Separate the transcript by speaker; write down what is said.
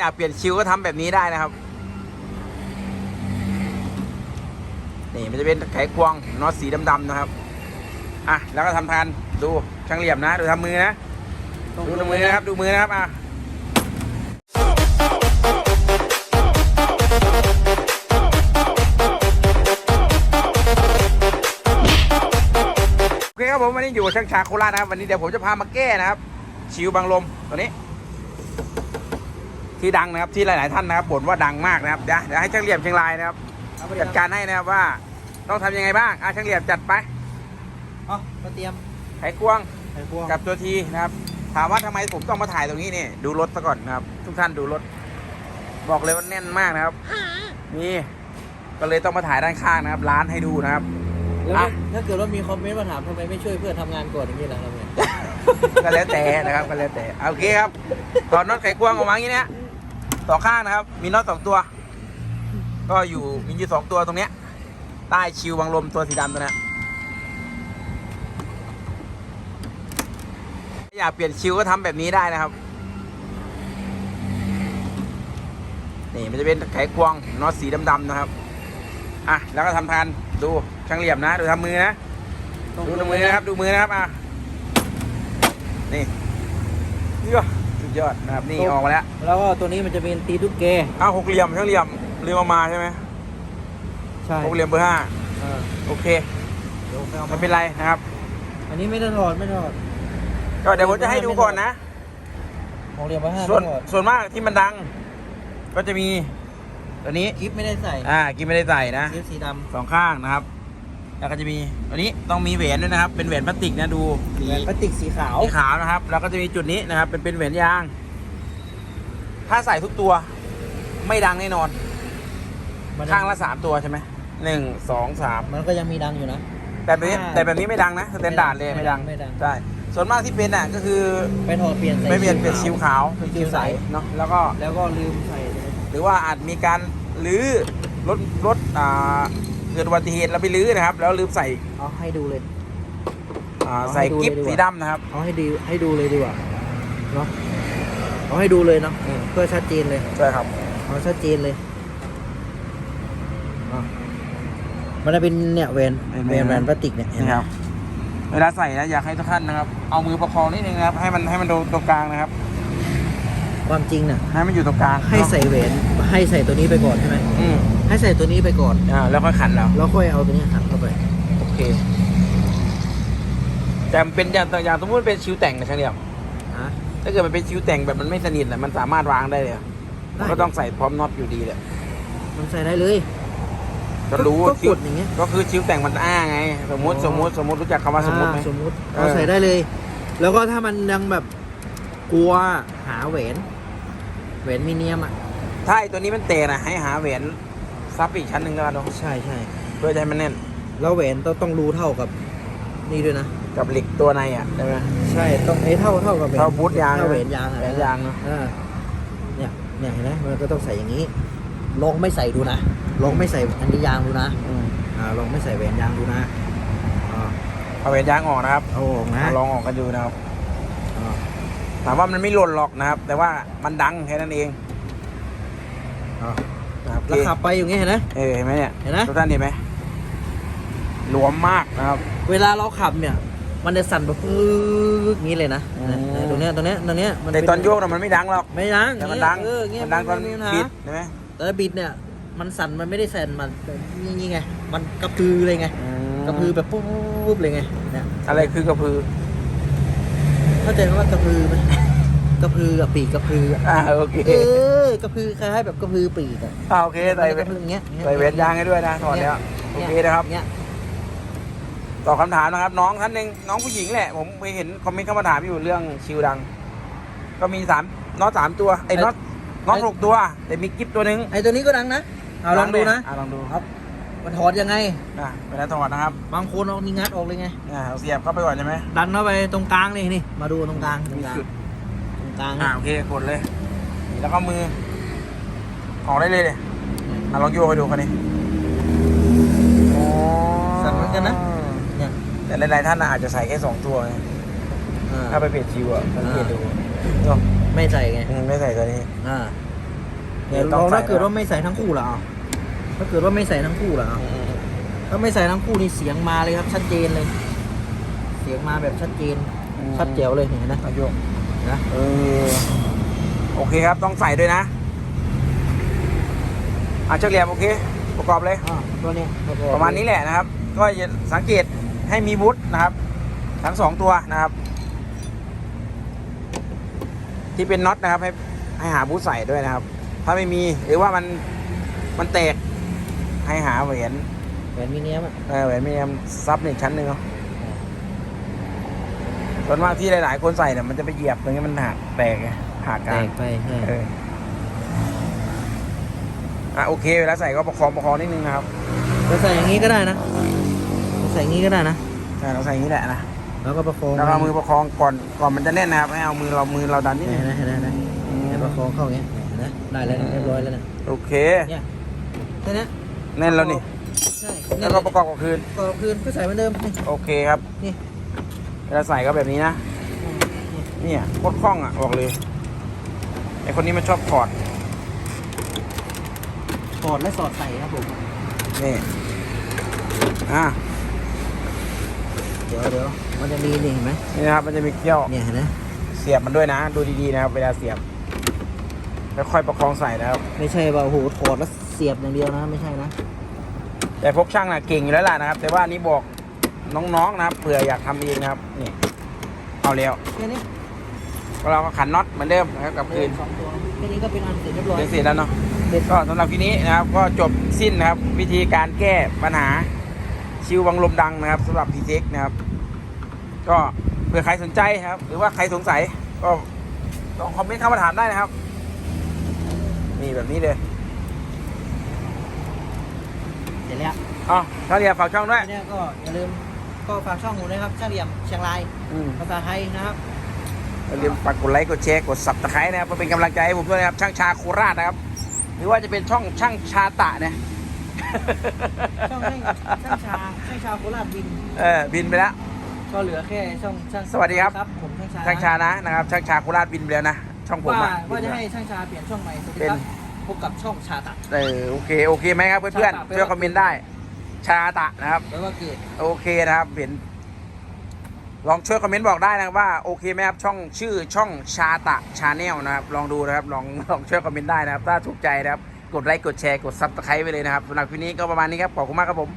Speaker 1: อยากเปลี่ยนคิวก็ทำแบบนี้ได้นะครับ นี่มันจะเป็นไขควงน็อตสีดำๆนะครับ อะแล้วก็ทำทานดูช่างเหลี่ยมนะ ดูทำมือนะ ดูมือนะครับ ดูมือนะครับอะโอเคครับผมวันนี้อยู่กับช่างชาโคราชนะครับ วันนี้เดี๋ยวผมจะพามาแก้นะครับ ชิวบังลมตัวนี้ ที่ดังนะครับที่หลาย ๆ ท่านนะครับบ่นว่าดังมากนะครับเดี๋ยวเดี๋ยวให้ช่างเหลี่ยมเชียงรายนะครับจัดการให้นะครับว่าต้องทำยังไงบ้างอะช่างเหลี่ยมจัดไป
Speaker 2: อ๋อมาเตรียม
Speaker 1: ไขควง
Speaker 2: ไข่พวง
Speaker 1: กับตัวทีนะครับ ถามว่าทำไมผมต้องมาถ่ายตรงนี้นี่ดูรถซะก่อนนะครับ ทุกท่านดูรถ บอกเลยว่าแน่นมากนะครับนี่ก็เลยต้องมาถ่ายด้านข้างนะครับ ร้านให้ดูนะครับ
Speaker 2: แล้ว
Speaker 1: อะ
Speaker 2: ถ้าเกิดว่ามีคอมเมนต์มาถามทำไมไม่ช่วยเพื่อนทำงานก่อนอย่างนี้ล่ะทำไง
Speaker 1: ก็แล้วแต่นะครับก็แล้วแต่โอเคครับถอดน็อตไขควงออกมาอย่างนี้นะ สองข้างนะครับ มีน็อตสองตัว ก็อยู่มีอยู่สองตัวตรงเนี้ย ใต้ชิวบังลมตัวสีดำตัวเนี้ยอยากเปลี่ยนชิวก็ทำแบบนี้ได้นะครับ นี่มันจะเป็นไขควงน็อตสีดำๆนะครับ อะแล้วก็ทำทานดูช่างเหลี่ยมนะ ดูทำมือนะ ดูมือนะครับ ดูมือนะครับ อะ นี่นี่ก็ ยอดนะครับนี่ออกมาแล้ว
Speaker 2: แล้วก็ตัวนี้มันจะเป็นตีทุกเก
Speaker 1: อ้าวหกเหลี่ยมช่างเหลี่ยมเรียมเอามาใช่ไหม
Speaker 2: ใช่
Speaker 1: หกเหลี่ยมเบอร์ห้า
Speaker 2: เออ
Speaker 1: โอเค
Speaker 2: เดี๋ยวไปเอา
Speaker 1: ไม่
Speaker 2: มา
Speaker 1: เป็นไรนะครับ
Speaker 2: อันนี้ไม่ได้ถอดไม่ได้ถอด
Speaker 1: ก็เดี๋ยวผมจะให้ดูก่อนนะ
Speaker 2: ของเรียมไว้ห้า
Speaker 1: ส่วน
Speaker 2: ไม่ถอด
Speaker 1: ส่วนมากที่มันดัง ก็จะมีตัวนี้
Speaker 2: คลิปไม่ได้ใส่
Speaker 1: อ่ากินไม่ได้ใส่นะ
Speaker 2: คลิปสีด
Speaker 1: สองข้างนะครับ แล้วก็จะมีตัวนี้ต้องมีแหวนด้วยนะครับ เป็นแหวนพลาสติกนะดูำสี
Speaker 2: แหวนพลาสติกสีขาว
Speaker 1: สีขาวนะครับ แล้วก็จะมีจุดนี้นะครับ เป็นเป็นแหวนยาง ถ้าใส่ทุกตัว ไม่ดังแน่นอน
Speaker 2: มัน
Speaker 1: ข้างละสามตัวใช่ไหมหนึ่งสองสาม
Speaker 2: มันก็ยังมีดังอยู่นะ
Speaker 1: แต่แบบนี้
Speaker 2: อ่า
Speaker 1: แต่แบบนี้ไม่ดังนะสแตนดาร์ดเลย
Speaker 2: ไม่
Speaker 1: ไม่
Speaker 2: ดั
Speaker 1: ดั
Speaker 2: ง
Speaker 1: ง
Speaker 2: ไม่ดัง
Speaker 1: ใช่ส่วนมากที่เป็นอะก็คือ
Speaker 2: ไปถอดเปลี่ยนใส่
Speaker 1: ไม่เปลี่ยนเป็นชิวขาว
Speaker 2: เป็น
Speaker 1: ชิวใส
Speaker 2: ใส
Speaker 1: เนาะแล้วก็
Speaker 2: แล้วก็ลืมใส่
Speaker 1: หรือว่าอาจมีการลื้อรถรถอ่า เกิดอุบัติเหตุแล้วไปลื้อนะครับ แล้วลืมใส่
Speaker 2: เอาให้ดูเลย
Speaker 1: อ่า
Speaker 2: เอาให้
Speaker 1: ใส่
Speaker 2: ดู
Speaker 1: กิ๊บ
Speaker 2: เลยดีกว่า
Speaker 1: สีดำนะครับ
Speaker 2: เอาให้ดูให้ดูเลยดีกว่าเนาะเอาให้ดูเลยเนาะเพื่อชัดเจนเลย
Speaker 1: ใช่ครับ
Speaker 2: เอาชัดเจนเลยอะมันจะเป็นเนี่ยแหวนแหวนแหวนพลาสติกเนี่ยเห็นไหม
Speaker 1: นี่ครับ เวลาใส่นะอยากให้ทุกท่านนะครับ เอามือประคองนิดนึงนะครับ ให้มันให้มันโดนตรงกลางนะครับ
Speaker 2: ความจริงน่ะ
Speaker 1: ให้มันอยู่ตรงกลาง
Speaker 2: ให้ใส่แหวนให้ใส่ตัวนี้ไปก่อนใช่ไหม
Speaker 1: อืม
Speaker 2: ให้ใส่ตัวนี้ไปก่อน
Speaker 1: อ่าแล้วค่อยขันเรา
Speaker 2: แล้วค่อยเอาตัวนี้หันเข้าไป
Speaker 1: โอเค แต่มันเป็นอย่างอย่างสมมติเป็นชิวแต่งนะช่างเดียว
Speaker 2: ฮะ
Speaker 1: ถ้าเกิดมันเป็นชิวแต่งแบบมันไม่สนิทน่ะมันสามารถวางได้เลยอะมันก็ต้องใส่พร้อมน็อตอยู่ดีแหละ
Speaker 2: มันใส่ได้เลย
Speaker 1: ก็รู้
Speaker 2: ก็
Speaker 1: ชิ
Speaker 2: ก
Speaker 1: ว
Speaker 2: ดอย่างเงี้ย
Speaker 1: ก็คือชิวแต่งมันอ้าไง สมมติ
Speaker 2: อ๋อ
Speaker 1: สมมติสมมติรู้จักคำว่าสมมติไหม
Speaker 2: อ่าสมมติ
Speaker 1: เออ
Speaker 2: เอาใส่ได้เลย แล้วก็ถ้ามันยังแบบกลัวหาแหวน แหวนมิเนียมอะ
Speaker 1: ถ้าไอตัวนี้มันเตะนะให้หาแหวน ซับอีกชั้นหนึ่งก็ได้เนอะ
Speaker 2: ใช่ใช่
Speaker 1: เพื่อจะให้มันแน่น
Speaker 2: แล้วแหวนต้องต้องรูเท่ากับนี่ด้วยนะ
Speaker 1: กับเหล็กตัวในอะใช่ไหม
Speaker 2: ใช่ต้องไอ้เท่าเท่ากับแหวน
Speaker 1: เท่าบูทยาง
Speaker 2: เท่าแหวนยางอะ
Speaker 1: แหวนยางเนอะ
Speaker 2: อ่าเนี่ยเนี่ยเห็นไหมมันก็ต้องใส่อย่างนี้ลองไม่ใส่ดูนะลองไม่ใส่อันนี้ยางดูนะ
Speaker 1: อืม
Speaker 2: อ่าลองไม่ใส่แหวนยางดูนะอ่า
Speaker 1: เอาแหวนยางออกนะครับ
Speaker 2: เอาออกนะ
Speaker 1: เอาลองออกกันดูนะครับ
Speaker 2: อ่า
Speaker 1: ถามว่ามันไม่หล่นหรอกนะครับ แต่ว่ามันดังแค่นั้นเอง
Speaker 2: อ่า
Speaker 1: นะครับ
Speaker 2: แล้วขับไปอย่างเงี้ยเห็นไหม
Speaker 1: เออเห็นไหมเนี่ย
Speaker 2: เห็นไหม
Speaker 1: ทุกท่านเห็นไหมหลวมมากนะครับ
Speaker 2: เวลาเราขับเนี่ย มันจะสั่นแบบปึ๊กงี้เลยนะ
Speaker 1: อืม
Speaker 2: นะตรงเนี้ยตรงเนี้ยตรงเนี้ยมัน
Speaker 1: แต่
Speaker 2: เป็
Speaker 1: ตอนโยกน่ะมันไม่ดังหรอก
Speaker 2: ไม่ดัง
Speaker 1: แต่มันดัง
Speaker 2: เออเงี้ย
Speaker 1: มันดังตอน
Speaker 2: ไม่มีปัญหา
Speaker 1: บิดใช่ไหม
Speaker 2: แต่ถ้าบิดเนี่ย มันสั่นมันไม่ได้สั่นมันนี่นี่ไงมันกระพือเลยไงกระพือแบบปุ๊บปุ๊บเลยไงเนี่ย
Speaker 1: อะไรคือกระพือ
Speaker 2: เข้าใจคำว่ากระพือไหม กระพือกับปีกกระพืออะ
Speaker 1: อ่าโอเค
Speaker 2: เออกระพือคล้ายๆแบบกระพือปีกอะ
Speaker 1: อ่าโอเคใส่
Speaker 2: มันกระพืออย่างเงี้ย
Speaker 1: ใส่เวทยางให้ด้วยนะถอดแล้วโอเคนะครับ
Speaker 2: เงี้ย
Speaker 1: ตอบคำถามนะครับ น้องท่านหนึ่งน้องผู้หญิงแหละ ผมไปเห็นคอมเมนต์เข้ามาถามอยู่เรื่องชิวดัง ก็มีสามน็อตสามตัวไอ้น็อตน็อตหกตัว แต่มีกิฟตัวหนึ่ง
Speaker 2: ไอตัวนี้ก็ดังนะเอาลองดูนะ
Speaker 1: อ่าลองดู
Speaker 2: ครับมันถอดยังไง
Speaker 1: อ่าเวลาถอดนะครับ
Speaker 2: บางคนเอานี่งัดออกเลยไง
Speaker 1: อ่าเอาเสียบเข้าไปก่อนใช่ไหม
Speaker 2: ดันเข้าไปตรงกลางนี่นี่มาดูตรงกลางตรงกลาง
Speaker 1: จุด
Speaker 2: ตรง กลาง
Speaker 1: อ่าโอเคกดเลย แล้วก็มือ ออกได้เลยเลยอ่าลองโยกไปดูคันนี้โอ้
Speaker 2: สั่นเหมือนกันนะเนี่ย
Speaker 1: แต่หลายๆท่านน่ะอาจจะใส่แค่สองตัวไง
Speaker 2: อ่า
Speaker 1: ถ้าไปเปลี่ยนชิวอะสังเกตดูเนาะ
Speaker 2: ไม่ใส่ไง
Speaker 1: อืมไม่ใส่ตัวนี้
Speaker 2: อ่าเดี๋ยวลองถ้าเกิดว่าไม่ใส่ทั้งคู่ล่ะอะถ้าเกิดว่าไม่ใส่ทั้งคู่ล่ะอะถ้าไม่ใส่ทั้งคู่นี่เสียงมาเลยครับ ชัดเจนเลย เสียงมาแบบชัดเจนชัดแจ๋วเลยเห็นไหม
Speaker 1: อายุ
Speaker 2: นะ
Speaker 1: เออโอเคครับต้องใส่ด้วยนะอะเชือกเหลี่ยมโอเค ประกอบเลย
Speaker 2: อ่าตัวเนี้ย
Speaker 1: ประมาณนี้แหละนะครับ ก็อย่าสังเกตให้มีวุฒนะครับ ทั้งสองตัวนะครับ ที่เป็นน็อตนะครับ ให้ให้หาบูทใส่ด้วยนะครับ ถ้าไม่มีหรือว่ามันมันแตกให้หาเหรียญ
Speaker 2: แหวนมิเนียมอะ
Speaker 1: เออเหรียญมีมซับหนึ่งชั้นหนึ่งเนาะ ส่วนมากที่หลาย ๆ คนใส่เนี่ยมันจะไปเหยียบตรงนี้มันหักแตกไงหักก
Speaker 2: แต
Speaker 1: ลาง
Speaker 2: กไปใช่
Speaker 1: เอออะโอเคเวลาใส่ก็ประคองประคองนิดนึงนะครับ
Speaker 2: จะใส่อย่างนี้ก็ได้นะจะใส่อย่างนี้ก็ได้นะ
Speaker 1: ใช่เราใส่อย่างนี้แหละนะ
Speaker 2: แล้วก็ประคอง
Speaker 1: แล้วก็เอามือประคองก่อนก่อนมันจะแน่นนะครับให้เอามือเรามือเราดันนิดนึ
Speaker 2: เห็
Speaker 1: ง
Speaker 2: นไหมเห็นไหมเห็นไหมเห็นประคองเข้าอย่างเงี้ยเห็นไหมได้แล้วนะเรียบร้อยแล้วนะ
Speaker 1: โอเค
Speaker 2: เนี่ยแค่นี้
Speaker 1: แน่นแล้วนี่
Speaker 2: ใช่
Speaker 1: แล้วก็ประกอบกับคืน
Speaker 2: ก็คืนก็ใส่เหมือนเดิมนี่
Speaker 1: โอเคครับ
Speaker 2: นี่
Speaker 1: เวลาใส่ก็แบบนี้นะ เนี่ยโคตรคล่องอะบอกเลยไอคนนี้มันชอบถอด
Speaker 2: ถอดและสอดใส่ครับผม
Speaker 1: นี่อะ
Speaker 2: เดี๋ยวเดี๋ยวมันจะมีนี่เห็นไหม
Speaker 1: นี่นะครับมันจะมีเกี้ยว
Speaker 2: เนี่ยเห็นไหม
Speaker 1: เสียบมันด้วยนะ ดูดีๆนะครับเวลาเสียบแล้วค่อยประคองใส่นะครับ
Speaker 2: ไม่ใช่ว่าโอ้โหถอดแล้วเสียบอย่างเดียวนะ ไม่ใช่นะ
Speaker 1: แต่พวกช่างน่ะเก่งอยู่แล้วล่ะนะครับ แต่ว่าอันนี้บอก น้องๆนะครับเผื่ออยากทำเองนะครับนี่เอาแล้ว
Speaker 2: แค่นี้
Speaker 1: เราก็ขันน็อตเหมือนเดิมนะครับกับคืน
Speaker 2: สองตัวแค่นี้ก็เป็นอันเสร็จเรียบร้อย
Speaker 1: เดี๋ยวเสร็จแล้วเนาะ
Speaker 2: เสร็จ
Speaker 1: ก็สำหรับคลิปนี้นะครับ ก็จบสิ้นนะครับ วิธีการแก้ปัญหาชิววังลมดังนะครับสำหรับพีเทคนะครับ ก็เผื่อใครสนใจนะครับ หรือว่าใครสงสัยก็ลองคอมเมนต์เข้ามาถามได้นะครับนี่แบบนี้เลย
Speaker 2: เสร็จแล้ว
Speaker 1: อ๋อถ้าเรียนฝากช่องด้วย
Speaker 2: ทีเนี้ยก็อย่าลืม ก็ฝากช่องผมนะครับช่างเหลี่ยมเชียงราย
Speaker 1: อืม
Speaker 2: ภาษาไทยนะครับ
Speaker 1: อย่าลืมฝากกดไลค์กดแชร์กดสับตะไคร้นะครับเพื่อเป็นกำลังใจให้ผมด้วยนะครับ ช่างชาโคราชนะครับ หรือว่าจะเป็นช่องช่างชาตะเนี่ย
Speaker 2: ช่องช่างช่างชาช่างชาโคราชบิน
Speaker 1: เออบินไปแล้ว
Speaker 2: ก็เหลือแค่ช่องช่าง
Speaker 1: สวัสดีครับ
Speaker 2: ผมช่างชา
Speaker 1: ช่างชานะนะครับช่างชาโคราชบินไปแล้วนะช่องผม
Speaker 2: ว่า
Speaker 1: อะ
Speaker 2: ว่า
Speaker 1: บิน
Speaker 2: จะ
Speaker 1: ไป
Speaker 2: ให้
Speaker 1: แล้ว
Speaker 2: ช่างชาเปลี่ยนช่องใหม่สวัสดี
Speaker 1: เป็น
Speaker 2: ครับพบกับช่องชาตัด
Speaker 1: เออโอเคโอเคไหมครับเพื่อน
Speaker 2: ชาตะ
Speaker 1: ๆช่วยคอมเมนต์ได้ ชาตะนะครับ
Speaker 2: แปลว่าเกิด
Speaker 1: โอเคนะครับเห็นลองช่วยคอมเมนต์บอกได้นะครับว่าโอเคไหมครับช่องชื่อช่องชาตะชาแนลนะครับ ลองดูนะครับลองลองช่วยคอมเมนต์ได้นะครับ ถ้าถูกใจนะครับ กดไลค์กดแชร์กดซับสไครต์ไปเลยนะครับสำหรับคลิปนี้ก็ประมาณนี้ครับขอบคุณมากครับผม